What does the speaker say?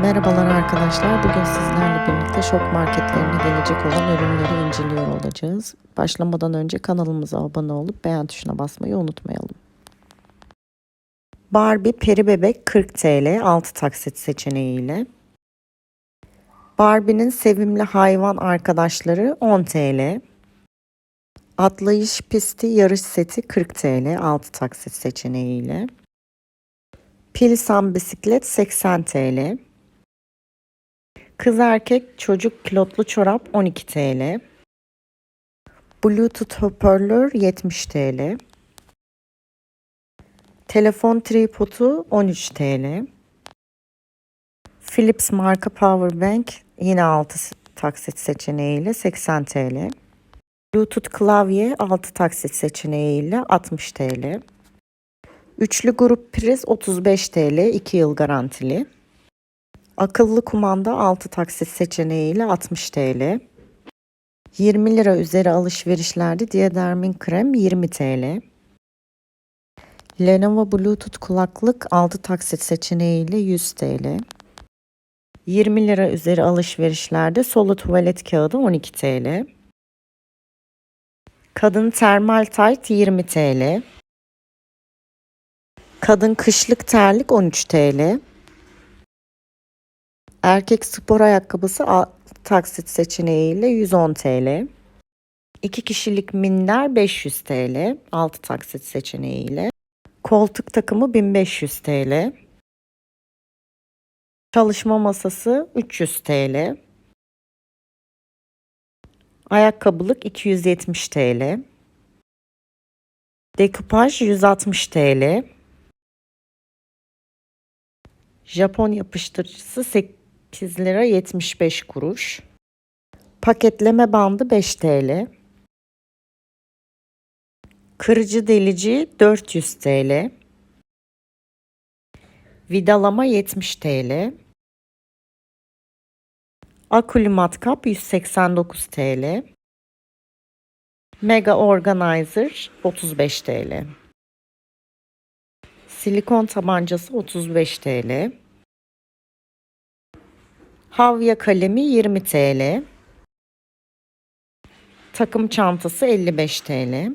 Merhabalar arkadaşlar. Bugün sizlerle birlikte şok marketlerine gelecek olan ürünleri inceliyor olacağız. Başlamadan önce kanalımıza abone olup beğen tuşuna basmayı unutmayalım. Barbie Peri Bebek 40 TL 6 taksit seçeneğiyle. Barbie'nin sevimli hayvan arkadaşları 10 TL. Atlayış pisti yarış seti 40 TL 6 taksit seçeneğiyle. Pilsan bisiklet 80 TL. Kız erkek çocuk kilotlu çorap 12 TL. Bluetooth hoparlör 70 TL. Telefon tripodu 13 TL. Philips marka power bank yine 6 taksit seçeneğiyle 80 TL. Bluetooth klavye 6 taksit seçeneğiyle 60 TL. Üçlü grup priz 35 TL 2 yıl garantili. Akıllı kumanda 6 taksit seçeneğiyle 60 TL. 20 lira üzeri alışverişlerde Diadermin krem 20 TL. Lenovo Bluetooth kulaklık 6 taksit seçeneğiyle 100 TL. 20 lira üzeri alışverişlerde solo tuvalet kağıdı 12 TL. Kadın termal tayt 20 TL. Kadın kışlık terlik 13 TL. Erkek spor ayakkabısı taksit seçeneğiyle 110 TL. 2 kişilik minder 500 TL 6 taksit seçeneğiyle. Koltuk takımı 1500 TL. Çalışma masası 300 TL. Ayakkabılık 270 TL. Dekupaj 160 TL. Japon yapıştırıcısı 8 lira 75 kuruş. Paketleme bandı 5 TL. Kırıcı delici 400 TL. Vidalama 70 TL. Akülü matkap 189 TL. Mega Organizer 35 TL. Silikon tabancası 35 TL. Havya kalemi 20 TL. Takım çantası 55 TL.